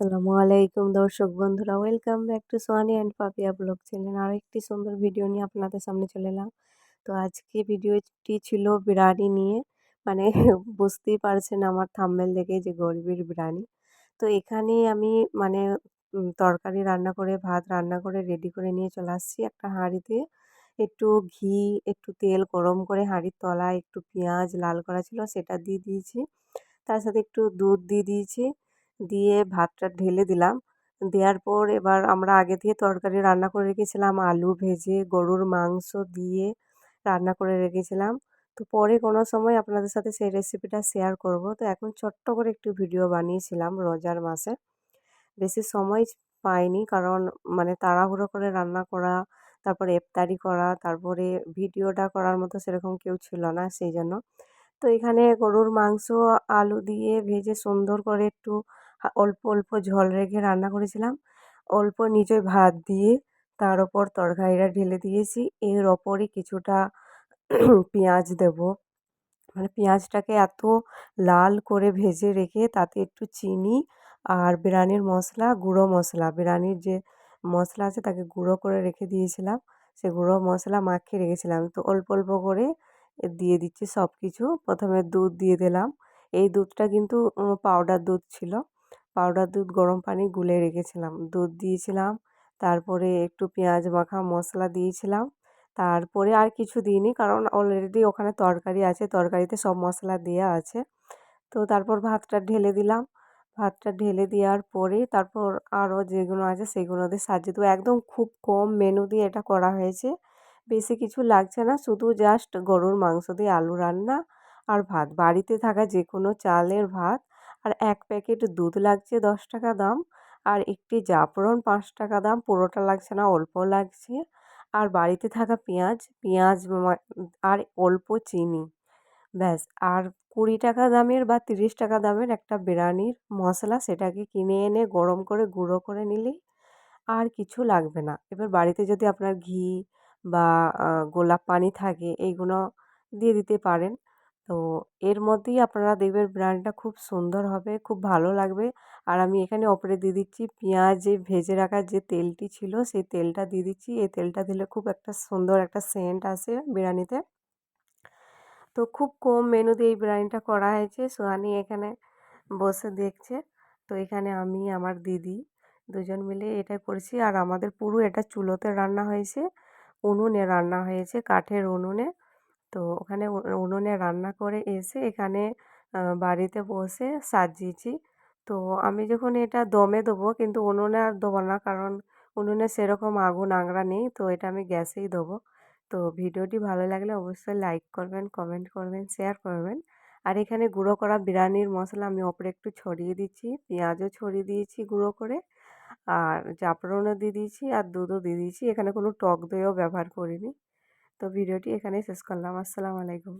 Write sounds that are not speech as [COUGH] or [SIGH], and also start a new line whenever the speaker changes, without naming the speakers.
আসসালামু আলাইকুম দর্শক বন্ধুরা welcome back to Swani and Papiya blog channel আরও একটি সুন্দর ভিডিও নিয়ে আপনাদের সামনে চলে এলাম। তো আজকে ভিডিওটি ছিল বিরিয়ানি নিয়ে। মানে [LAUGHS] বুঝতেই পারছেন আমার থাম্বেল দেখে যে গরিবের বিরিয়ানি। তো এখানে আমি মানে তরকারি রান্না করে, ভাত রান্না করে রেডি করে নিয়ে চলে আসছি একটা হাঁড়িতে। একটু ঘি, একটু তেল গরম করে হাঁড়ির তলায় একটু পেঁয়াজ লাল করা ছিল, সেটা দিয়ে দিয়েছি। তার সাথে একটু দুধ দিয়ে দিয়েছি। দিয়ে ভাতটা ঢেলে দিলাম। দেওয়ার পর এবার আমরা আগে থেকে তরকারি রান্না করে রেখেছিলাম আলু ভেজে, গরুর মাংস দিয়ে রান্না করে রেখেছিলাম। তো পরে কোনো সময় আপনাদের সাথে সেই রেসিপিটা শেয়ার করব। তো এখন ছোট্ট করে একটু ভিডিও বানিয়েছিলাম রোজার মাসে। বেশি সময় পাইনি কারণ মানে তাড়াহুড়ো করে রান্না করা, তারপরে ইফতারি করা, তারপরে ভিডিওটা করার মতো সেরকম কেউ ছিল না সেই জন্য তো এখানে গরুর মাংস, আলু দিয়ে ভেজে সুন্দর করে একটু অল্প অল্প ঝোল রেখে রান্না করেছিলাম। অল্প নিচে ভাত দিয়ে তার ওপর তরকারিটা ঢেলে দিয়েছি। এর ওপরই কিছুটা [CLEARS THROAT] পেঁয়াজ দেব। মানে পেঁয়াজটাকে এত লাল করে ভেজে রেখে তাতে একটু চিনি আর বিরিয়ানির মশলা, গুঁড়ো মশলা। বিরিয়ানির যে মশলা আছে তাকে গুঁড়ো করে রেখে দিয়েছিলাম। সে গুঁড়ো মশলা মাখিয়ে রেখেছিলাম। তো অল্প অল্প করে দিয়ে দিচ্ছি সব কিছু প্রথমে দুধ দিয়ে দিলাম। এই দুধটা কিন্তু পাউডার দুধ ছিল। পাউডার দুধ, গরম পানি গুলে রেখেছিলাম। দুধ দিয়েছিলাম, তারপরে একটু পেঁয়াজ মাখা মশলা দিয়েছিলাম। তারপরে আর কিছু দিইনি কারণ অলরেডি ওখানে তরকারি আছে, তরকারিতে সব মশলা দেওয়া আছে। তো তারপর ভাতটা ঢেলে দিলাম। ভাতটা ঢেলে দেওয়ার পরে তারপর আরও যেগুলো আছে সেগুলো দিয়ে সাজিয়ে দেবো। একদম খুব কম মেনু দিয়ে এটা করা হয়েছে। বেশি কিছু লাগছে না, শুধু জাস্ট গরুর মাংস দিয়ে আলু রান্না আর ভাত। বাড়িতে থাকা যে কোনো চালের ভাত আর এক প্যাকেট দুধ লাগছে দশ টাকা দাম। আর একটি জাফরন পাঁচ টাকা দাম, পুরোটা লাগছে না, অল্প লাগছে। আর বাড়িতে থাকা পেঁয়াজ পেঁয়াজ আর অল্প চিনি। ব্যাস, আর কুড়ি টাকা দামের বা তিরিশ টাকা দামের একটা বিরিয়ানির মশলা সেটাকে কিনে এনে গরম করে গুঁড়ো করে নিলেই আর কিছু লাগবে না। এবার বাড়িতে যদি আপনার ঘি বা গোলাপ পানি থাকে, এইগুলো দিয়ে দিতে পারেন। তো এর মধ্যেই আপনারা দেখবেন বিরিয়ানিটা খুব সুন্দর হবে, খুব ভালো লাগবে। আর আমি এখানে ওপরে দিয়ে দিচ্ছি পেঁয়াজে ভেজে রাখার যে তেলটি ছিল সেই তেলটা দিয়ে দিচ্ছি। এই তেলটা দিলে খুব একটা সুন্দর একটা সেন্ট আসে বিরিয়ানিতে। তো খুব কম মেনু দিয়ে এই বিরিয়ানিটা করা হয়েছে। সোহানি এখানে বসে দেখছে। তো এখানে আমি, আমার দিদি দুজন মিলে এটা করেছি। আর আমাদের পুরো এটা চুলোতে রান্না হয়েছে। উনুনে রান্না হয়েছে, কাঠের উনুনে। তো ওখানে উনুনে রান্না করে এসে এখানে বাড়িতে বসে সাজিয়েছি। তো আমি যখন এটা দমে দেবো, কিন্তু উনুনে আর দেবো না, কারণ উনুনে সেরকম আগুন আংড়া নেই, তো এটা আমি গ্যাসেই দেবো। তো ভিডিওটি ভালো লাগলে অবশ্যই লাইক করবেন, কমেন্ট করবেন, শেয়ার করবেন। আর এখানে গুঁড়ো করা বিরিয়ানির মশলা আমি ওপরে একটু ছড়িয়ে দিচ্ছি, পেঁয়াজও ছড়িয়ে দিয়েছি গুঁড়ো করে, আর জাফরানও দিয়ে দিয়েছি, আর দুধও দিয়ে দিয়েছি। এখানে কোনো টক দইও ব্যবহার করিনি। তো ভিডিওটি এখানেই শেষ করলাম। আসসালামু আলাইকুম।